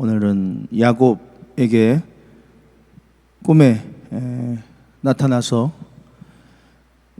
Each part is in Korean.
오늘은 야곱에게 꿈에 에, 나타나서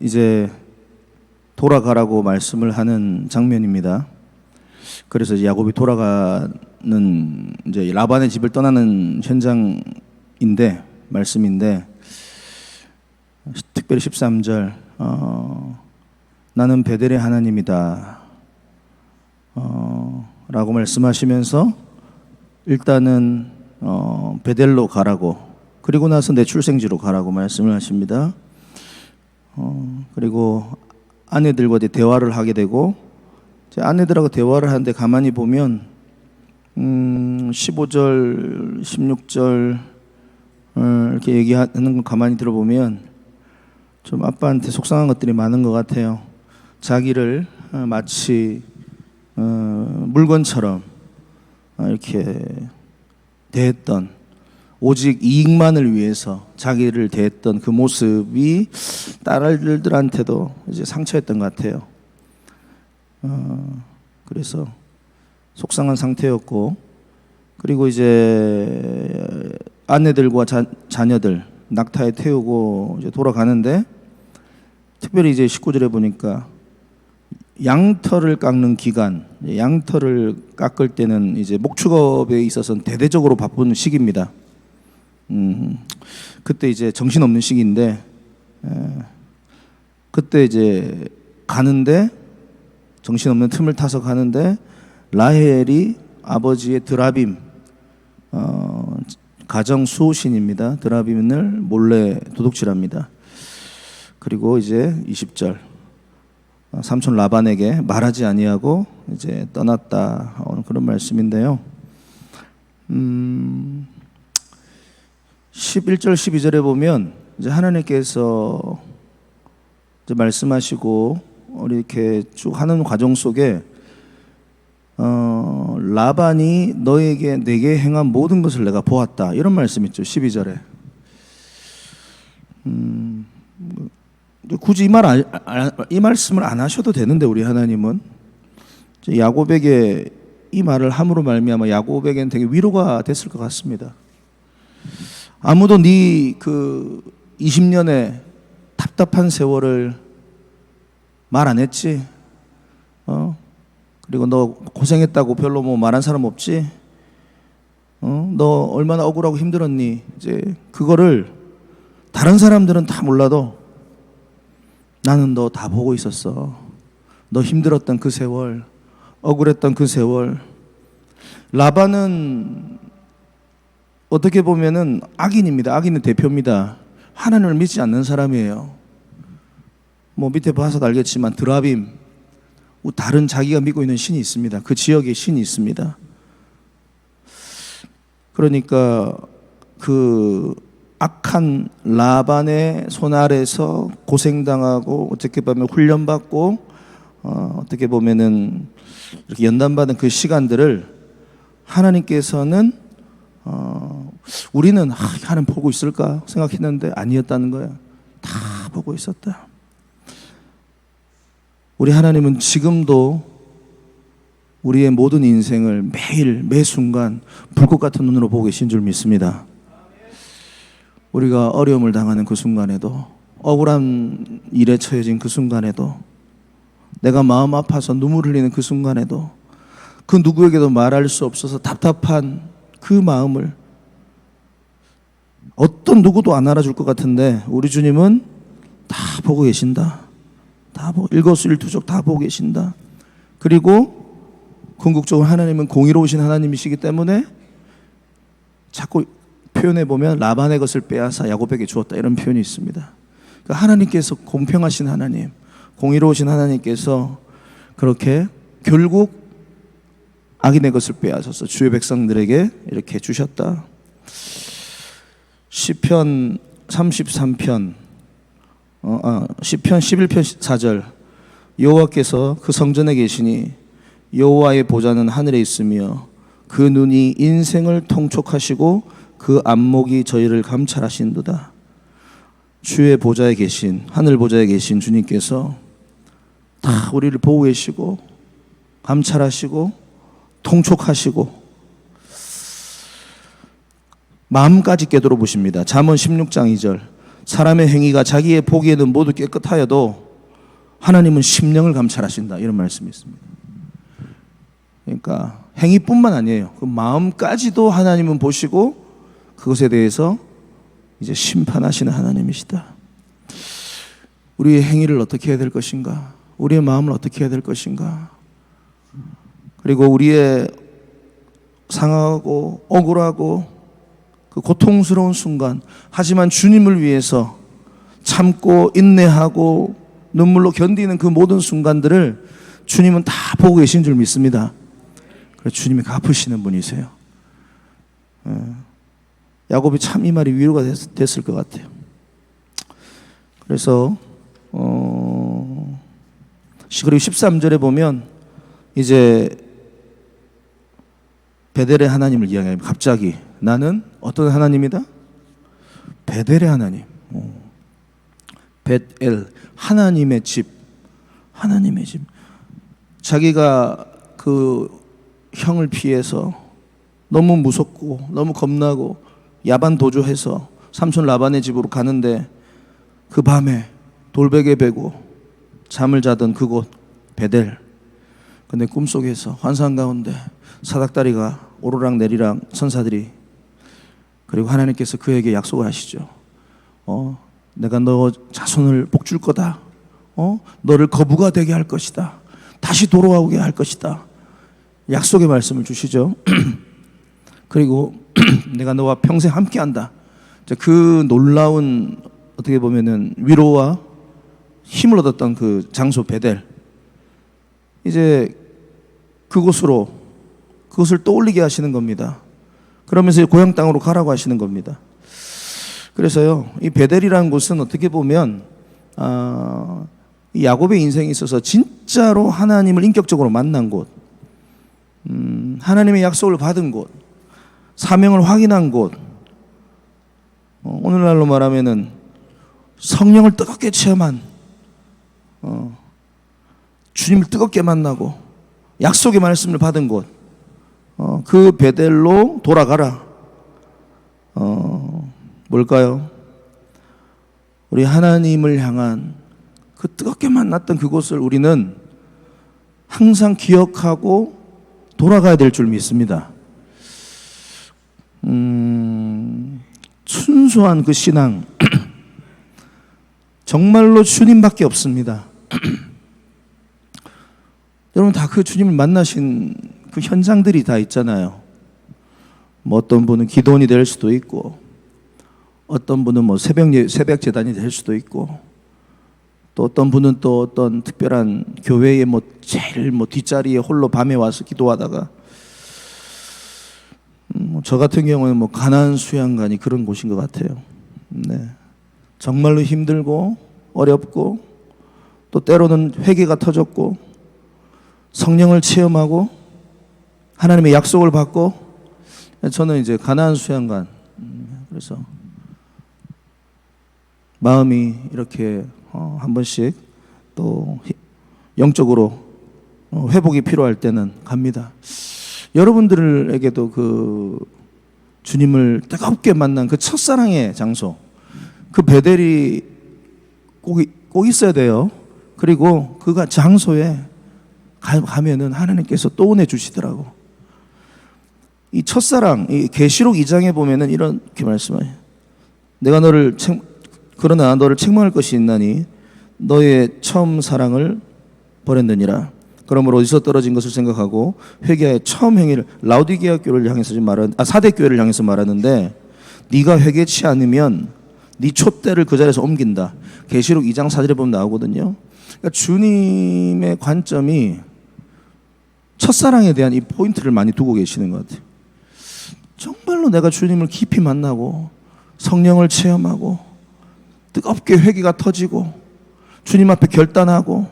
이제 돌아가라고 말씀을 하는 장면입니다. 그래서 야곱이 돌아가는 이제 라반의 집을 떠나는 현장인데 말씀인데 특별히 13절 어, 나는 베델의 하나님이다 어, 라고 말씀하시면서 일단은 어, 베델로 가라고 그리고 나서 내 출생지로 가라고 말씀을 하십니다. 어, 그리고 아내들과 대화를 하게 되고 아내들하고 대화를 하는데 가만히 보면 음, 15절, 16절 어, 이렇게 얘기하는 거 가만히 들어보면 좀 아빠한테 속상한 것들이 많은 것 같아요. 자기를 어, 마치 어, 물건처럼 어, 이렇게 대했던 오직 이익만을 위해서 자기를 대했던 그 모습이 딸들한테도 이제 상처였던 것 같아요. 어, 그래서 속상한 상태였고 그리고 이제 아내들과 자, 자녀들 낙타에 태우고 이제 돌아가는데 특별히 이제 19절에 보니까 양털을 깎는 기간, 양털을 깎을 때는 이제 목축업에 있어서는 대대적으로 바쁜 시기입니다. 음, 그때 이제 정신없는 시기인데, 에, 그때 이제 가는데 정신없는 틈을 타서 가는데 라헬이 아버지의 드라빔, 어, 가정 수호신입니다. 드라빔을 몰래 도둑질합니다. 그리고 이제 20절. 삼촌 라반에게 말하지 아니하고 이제 떠났다. 그런 말씀인데요. 음, 11절 12절에 보면 이제 하나님께서 이제 말씀하시고 이렇게 쭉 하는 과정 속에 어, 라반이 너에게 내게 행한 모든 것을 내가 보았다. 이런 말씀 있죠 12절에. 음, 굳이 이말이 말씀을 안 하셔도 되는데 우리 하나님은 야곱에게 이 말을 함으로 말미암아 야곱에게는 되게 위로가 됐을 것 같습니다. 아무도 네 그 20년의 답답한 세월을 말 안 했지. 어? 그리고 너 고생했다고 별로 뭐 말한 사람 없지. 어? 너 얼마나 억울하고 힘들었니? 이제 그거를 다른 사람들은 다 몰라도 나는 너 다 보고 있었어. 너 힘들었던 그 세월, 억울했던 그 세월. 라반은 어떻게 보면은 악인입니다. 악인의 대표입니다. 하나님을 믿지 않는 사람이에요. 뭐 밑에 봐서 알겠지만 드라빔 다른 자기가 믿고 있는 신이 있습니다. 그 지역에 신이 있습니다. 그러니까 그 악한 라반의 손 아래서 고생당하고 어떻게 보면 훈련받고 어, 어떻게 보면은 이렇게 연단받은 그 시간들을 하나님께서는 어, 우리는 아, 하나님 보고 있을까 생각했는데 아니었다는 거야. 다 보고 있었다. 우리 하나님은 지금도 우리의 모든 인생을 매일 매 순간 불꽃 같은 눈으로 보고 계신 줄 믿습니다. 우리가 어려움을 당하는 그 순간에도 억울한 일에 처해진 그 순간에도 내가 마음 아파서 눈물 흘리는 그 순간에도 그 누구에게도 말할 수 없어서 답답한 그 마음을 어떤 누구도 안 알아줄 것 같은데 우리 주님은 다 보고 계신다. 다 보고 일거수일투족 다 보고 계신다. 그리고 궁극적으로 하나님은 공의로우신 하나님이시기 때문에 자꾸 표현해 보면 라반의 것을 빼앗아 야곱에게 주었다 이런 표현이 있습니다. 그러니까 하나님께서 공평하신 하나님, 공의로우신 하나님께서 그렇게 결국 악인의 것을 빼앗아서 주의 백성들에게 이렇게 주셨다. 시편 33편 어, 아, 시편 11편 4절 여호와께서 그 성전에 계시니 여호와의 보좌는 하늘에 있으며 그 눈이 인생을 통촉하시고 그 안목이 저희를 감찰하신도다. 주의 보좌에 계신 하늘 보좌에 계신 주님께서 다 우리를 보고 계시고 감찰하시고 통촉하시고 마음까지 깨달아 보십니다. 잠언 16장 2절. 사람의 행위가 자기의 보기에는 모두 깨끗하여도 하나님은 심령을 감찰하신다. 이런 말씀이 있습니다. 그러니까 행위뿐만 아니에요. 그 마음까지도 하나님은 보시고 그것에 대해서 이제 심판하시는 하나님이시다. 우리의 행위를 어떻게 해야 될 것인가? 우리의 마음을 어떻게 해야 될 것인가? 그리고 우리의 상하고 억울하고 그 고통스러운 순간, 하지만 주님을 위해서 참고 인내하고 눈물로 견디는 그 모든 순간들을 주님은 다 보고 계신 줄 믿습니다. 그래서 주님이 갚으시는 분이세요. 예. 야곱이 참 이 말이 위로가 됐, 됐을 것 같아요. 그래서 어, 그리고 13절에 보면 이제 베델의 하나님을 이야기합니다. 갑자기 나는 어떤 하나님이다? 베델의 하나님. 어. 벳엘 하나님의 집. 하나님의 집. 자기가 그 형을 피해서 너무 무섭고 너무 겁나고 야반 도주해서 삼촌 라반의 집으로 가는데 그 밤에 돌베개 베고 잠을 자던 그곳 베델. 근데 꿈속에서 환상 가운데 사닥다리가 오르락 내리락 천사들이 그리고 하나님께서 그에게 약속을 하시죠. 어, 내가 너 자손을 복줄 거다. 어, 너를 거부가 되게 할 것이다. 다시 돌아오게 할 것이다. 약속의 말씀을 주시죠. 그리고 내가 너와 평생 함께한다. 그 놀라운 어떻게 보면은 위로와 힘을 얻었던 그 장소 베델. 이제 그곳으로 그것을 떠올리게 하시는 겁니다. 그러면서 고향 땅으로 가라고 하시는 겁니다. 그래서요, 이 베델이라는 곳은 어떻게 보면 아, 이 야곱의 인생에 있어서 진짜로 하나님을 인격적으로 만난 곳, 음, 하나님의 약속을 받은 곳, 사명을 확인한 곳. 어, 오늘날로 말하면은 성령을 뜨겁게 체험한 어, 주님을 뜨겁게 만나고 약속의 말씀을 받은 곳. 어, 그 베델로 돌아가라. 어, 뭘까요? 우리 하나님을 향한 그 뜨겁게 만났던 그곳을 우리는 항상 기억하고 돌아가야 될 줄 믿습니다. 음, 순수한 그 신앙, 정말로 주님밖에 없습니다. 여러분 다 그 주님을 만나신 그 현장들이 다 있잖아요. 뭐 어떤 분은 기도원이 될 수도 있고, 어떤 분은 뭐 새벽 예, 새벽 재단이 될 수도 있고, 또 어떤 분은 또 어떤 특별한 교회의 뭐 제일 뭐 뒷자리에 홀로 밤에 와서 기도하다가 음, 뭐저 같은 경우는 뭐 가난 수양관이 그런 곳인 것 같아요. 네. 정말로 힘들고 어렵고 또 때로는 회개가 터졌고 성령을 체험하고 하나님의 약속을 받고 저는 이제 가나안 수양관 음, 그래서 마음이 이렇게 어, 한 번씩 또 히- 영적으로 어, 회복이 필요할 때는 갑니다. 여러분들에게도 그 주님을 뜨겁게 만난 그 첫사랑의 장소, 그 베델이 꼭, 이- 꼭 있어야 돼요. 그리고 그가 장소에 가- 가면은 하나님께서 또 은혜 주시더라고. 이 첫사랑, 이 계시록 2장에 보면은 이렇게 말씀해요. 내가 너를 책, 그러나 너를 책망할 것이 있나니 너의 처음 사랑을 버렸느니라. 그러므로 어디서 떨어진 것을 생각하고 회개하여 처음 행위를 라우디게아 교회를 향해서 말하는 아 사대 교회를 향해서 말하는데 네가 회개치 않으면 네 촛대를 그 자리에서 옮긴다. 계시록 2장 4절에 보면 나오거든요. 그러니까 주님의 관점이 첫사랑에 대한 이 포인트를 많이 두고 계시는 것 같아요. 정말로 내가 주님을 깊이 만나고 성령을 체험하고 뜨겁게 회개가 터지고 주님 앞에 결단하고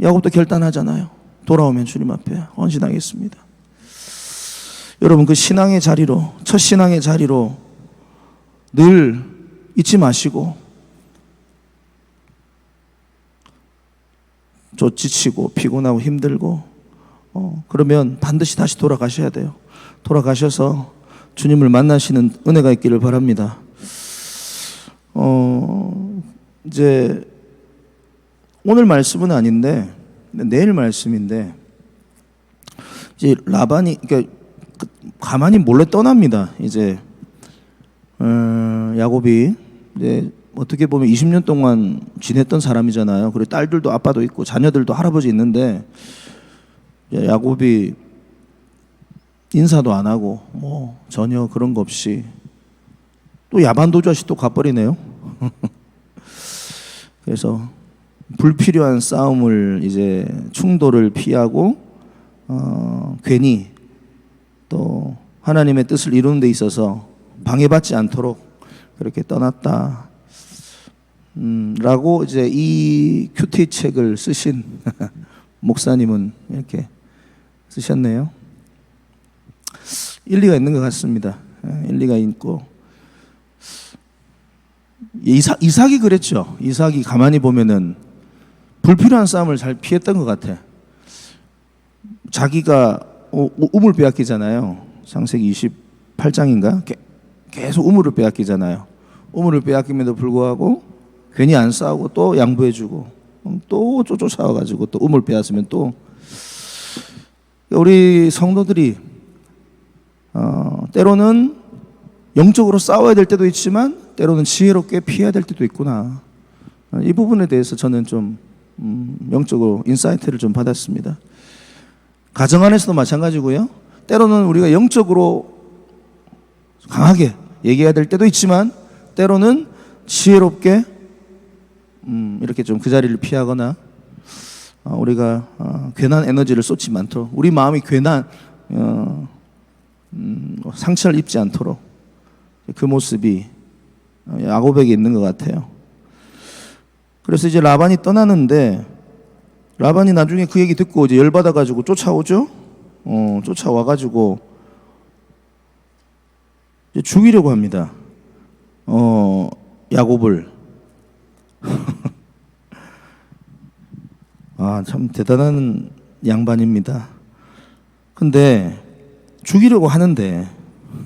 야곱도 결단하잖아요. 돌아오면 주님 앞에 헌신하겠습니다. 여러분 그 신앙의 자리로 첫 신앙의 자리로 늘 잊지 마시고 저 지치고 피곤하고 힘들고 어, 그러면 반드시 다시 돌아가셔야 돼요. 돌아가셔서 주님을 만나시는 은혜가 있기를 바랍니다. 어, 이제 오늘 말씀은 아닌데 내일 말씀인데 이제 라반이 그러니까 그- 가만히 몰래 떠납니다. 이제 어, 야곱이 이제 어떻게 보면 20년 동안 지냈던 사람이잖아요. 그리고 딸들도 아빠도 있고 자녀들도 할아버지 있는데 야곱이 인사도 안 하고 뭐 전혀 그런 거 없이 또 야반도주 아시 또 가버리네요. 그래서 불필요한 싸움을 이제 충돌을 피하고 어, 괜히 또 하나님의 뜻을 이루는 데 있어서 방해받지 않도록 그렇게 떠났다. 음, 라고 이제 이 큐티 책을 쓰신 목사님은 이렇게 쓰셨네요. 일리가 있는 것 같습니다. 예, 일리가 있고 이삭 이삭이 그랬죠. 이삭이 가만히 보면은 불필요한 싸움을 잘 피했던 것 같아. 자기가 우물 빼앗기잖아요. 창세기 28장인가? 계속 우물을 빼앗기잖아요. 우물을 빼앗김에도 불구하고 괜히 안 싸우고 또 양보해주고 음, 또 쫓아와가지고 또 우물 빼앗으면 또 우리 성도들이 어, 때로는 영적으로 싸워야 될 때도 있지만 때로는 지혜롭게 피해야 될 때도 있구나. 어, 이 부분에 대해서 저는 좀 음, 영적으로 인사이트를 좀 받았습니다. 가정 안에서도 마찬가지고요. 때로는 우리가 영적으로 강하게 얘기해야 될 때도 있지만 때로는 지혜롭게 음, 이렇게 좀 그 자리를 피하거나 어, 우리가 어, 괜한 에너지를 쏟지 않도록 우리 마음이 괜한 어, 음, 상처를 입지 않도록 그 모습이 어, 야곱에게 있는 것 같아요. 그래서 이제 라반이 떠나는데 라반이 나중에 그 얘기 듣고 이제 열받아 가지고 쫓아오죠. 어, 쫓아와 가지고 죽이려고 합니다. 어, 야곱을 아, 참 대단한 양반입니다. 근데 죽이려고 하는데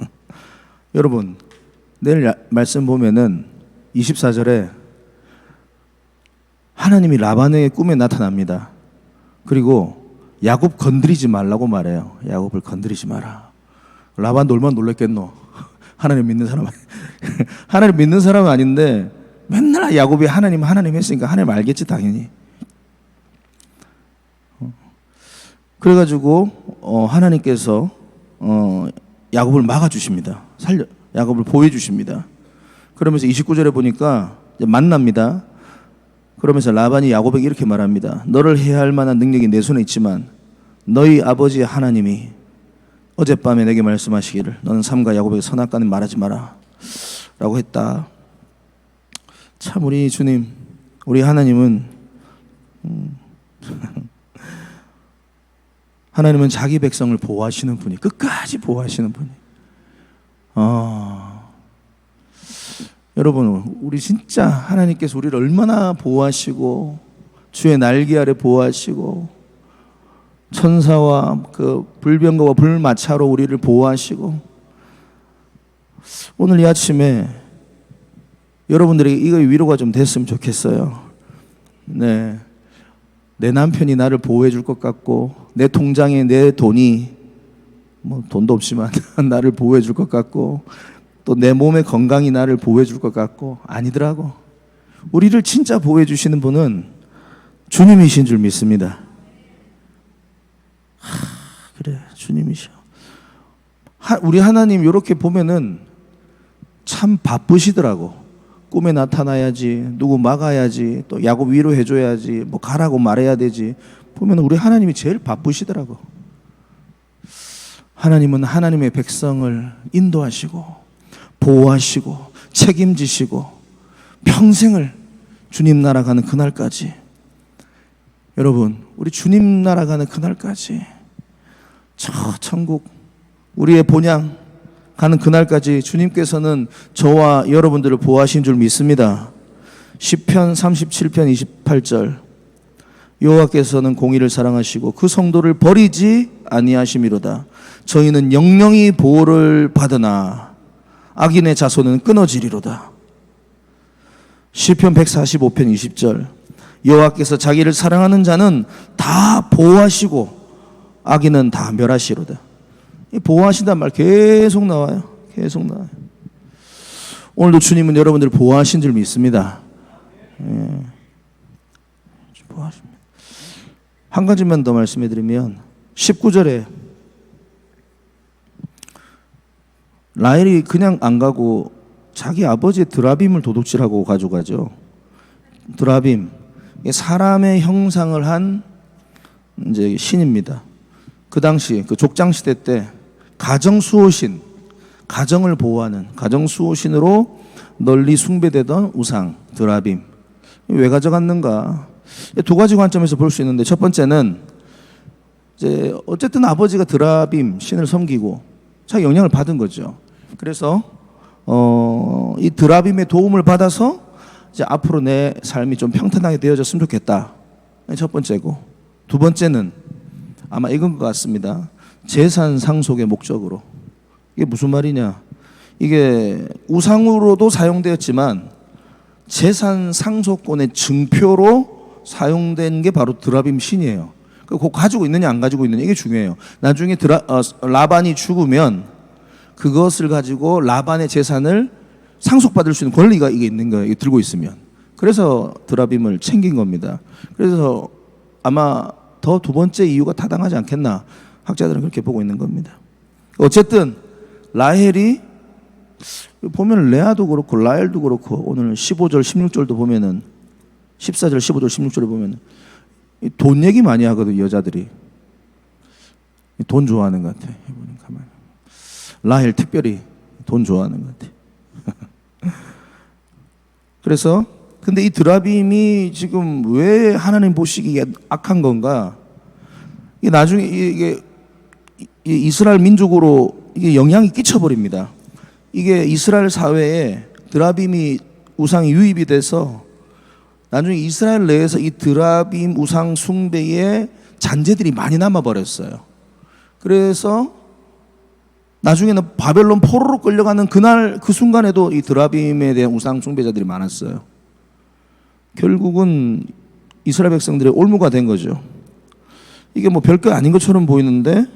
여러분 내일 야- 말씀 보면은 24절에 하나님이 라반의 꿈에 나타납니다. 그리고 야곱 건드리지 말라고 말해요. 야곱을 건드리지 마라. 라반도 얼마나 놀랬겠노. 하나님 믿는 사람 하나님 믿는 사람은 아닌데 맨날 야곱이 하나님 하나님 했으니까 하나님 알겠지 당연히. 어. 그래가지고 어, 하나님께서 어, 야곱을 막아 주십니다. 살려 야곱을 보여주십니다. 그러면서 29절에 보니까 만납니다. 그러면서 라반이 야곱에게 이렇게 말합니다. 너를 해야 할 만한 능력이 내 손에 있지만 너희 아버지 하나님이 어젯밤에 내게 말씀하시기를 너는 삼가 야곱에게 선악과는 말하지 마라 라고 했다. 참 우리 주님, 우리 하나님은 음, 하나님은 자기 백성을 보호하시는 분이 끝까지 보호하시는 분이. 아, 여러분 우리 진짜 하나님께서 우리를 얼마나 보호하시고 주의 날개 아래 보호하시고 천사와 그 불병거와 불마차로 우리를 보호하시고 오늘 이 아침에 여러분들에게 이거 위로가 좀 됐으면 좋겠어요. 네. 내 남편이 나를 보호해 줄 것 같고 내 통장에 내 돈이 뭐 돈도 없지만 나를 보호해 줄 것 같고 또 내 몸의 건강이 나를 보호해 줄 것 같고 아니더라고. 우리를 진짜 보호해 주시는 분은 주님이신 줄 믿습니다. 하, 그래 주님이셔. 하, 우리 하나님 이렇게 보면은 참 바쁘시더라고. 꿈에 나타나야지, 누구 막아야지, 또 야곱 위로해 줘야지, 뭐 가라고 말해야 되지. 보면 우리 하나님이 제일 바쁘시더라고. 하나님은 하나님의 백성을 인도하시고, 보호하시고, 책임지시고, 평생을 주님 나라 가는 그날까지. 여러분, 우리 주님 나라 가는 그날까지. 저 천국, 우리의 본향, 가는 그날까지 주님께서는 저와 여러분들을 보호하신 줄 믿습니다. 10편 37편 28절 여호와께서는 공의를 사랑하시고 그 성도를 버리지 아니하심이로다. 저희는 영영이 보호를 받으나 악인의 자손은 끊어지리로다. 시편 145편 20절 여호와께서 자기를 사랑하는 자는 다 보호하시고 악인은 다 멸하시로다. 이 보호하신다는 말 계속 나와요. 계속 나와요. 오늘도 주님은 여러분들을 보호하신 줄 믿습니다. 예. 보호하십니다. 한 가지만 더 말씀해 드리면 19절에 라헬이 그냥 안 가고 자기 아버지의 드라빔을 도둑질하고 가져가죠. 드라빔 사람의 형상을 한 이제 신입니다. 그 당시 그 족장 시대 때 가정 수호신 가정을 보호하는 가정 수호신으로 널리 숭배되던 우상 드라빔 왜 가져갔는가 두 가지 관점에서 볼 수 있는데 첫 번째는 이제 어쨌든 아버지가 드라빔 신을 섬기고 자기 영향을 받은 거죠. 그래서 어, 이 드라빔의 도움을 받아서 이제 앞으로 내 삶이 좀 평탄하게 되어졌으면 좋겠다. 첫 번째고 두 번째는 아마 이건 것 같습니다. 재산 상속의 목적으로 이게 무슨 말이냐? 이게 우상으로도 사용되었지만 재산 상속권의 증표로 사용된 게 바로 드라빔 신이에요. 그거 가지고 있느냐 안 가지고 있느냐 이게 중요해요. 나중에 드라, 어, 라반이 죽으면 그것을 가지고 라반의 재산을 상속받을 수 있는 권리가 이게 있는 거예요. 들고 있으면. 그래서 드라빔을 챙긴 겁니다. 그래서 아마 더 두 번째 이유가 타당하지 않겠나 학자들은 그렇게 보고 있는 겁니다. 어쨌든 라헬이 보면 레아도 그렇고 라헬도 그렇고 오늘 15절 16절도 보면은 14절 15절 16절을 보면 이돈 얘기 많이 하거든 여자들이 이돈 좋아하는 것 같아. 가만. 라헬 특별히 돈 좋아하는 것 같아. 그래서 근데 이 드라빔이 지금 왜 하나님 보시기에 악한 건가? 이게 나중에 이게 이- 이스라엘 민족으로 이게 영향이 끼쳐버립니다. 이게 이스라엘 사회에 드라빔이 우상이 유입이 돼서 나중에 이스라엘 내에서 이 드라빔 우상 숭배의 잔재들이 많이 남아 버렸어요. 그래서 나중에는 바벨론 포로로 끌려가는 그날 그 순간에도 이 드라빔에 대한 우상 숭배자들이 많았어요. 결국은 이스라엘 백성들의 올무가 된 거죠. 이게 뭐 별거 아닌 것처럼 보이는데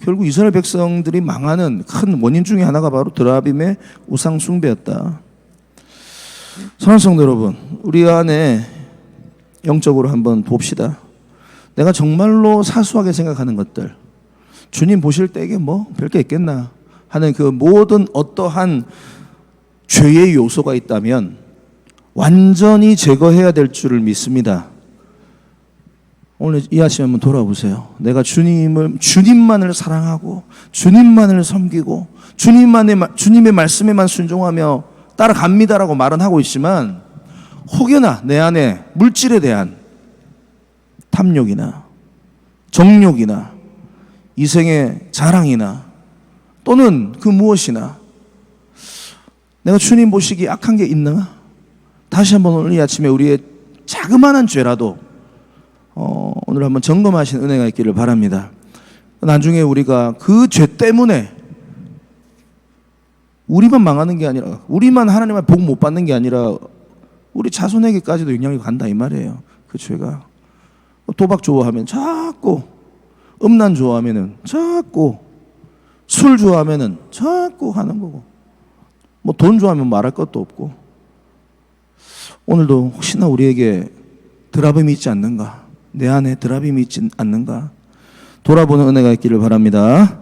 결국 이스라엘 백성들이 망하는 큰 원인 중에 하나가 바로 드라빔의 우상 숭배였다. 선한 성도 여러분, 우리 안에 영적으로 한번 봅시다. 내가 정말로 사소하게 생각하는 것들, 주님 보실 때 이게 뭐 별게 있겠나 하는 그 모든 어떠한 죄의 요소가 있다면 완전히 제거해야 될 줄을 믿습니다. 오늘 이 아침에 한번 돌아보세요. 내가 주님을 주님만을 사랑하고 주님만을 섬기고 주님만의 마- 주님의 말씀에만 순종하며 따라갑니다라고 말은 하고 있지만 혹여나 내 안에 물질에 대한 탐욕이나 정욕이나 이생의 자랑이나 또는 그 무엇이나 내가 주님 보시기 악한 게 있나? 다시 한번 오늘 이 아침에 우리의 자그마한 죄라도 어, 오늘 한번 점검하신 은혜가 있기를 바랍니다. 나중에 우리가 그 죄 때문에 우리만 망하는 게 아니라 우리만 하나님의 복 못 받는 게 아니라 우리 자손에게까지도 영향이 간다 이 말이에요. 그 죄가 도박 좋아하면 자꾸 음란 좋아하면은 자꾸 술 좋아하면은 자꾸 하는 거고 뭐 돈 좋아하면 말할 것도 없고. 오늘도 혹시나 우리에게 드라빔이 있지 않는가? 내 안에 드라빔이 있지 않는가? 돌아보는 은혜가 있기를 바랍니다.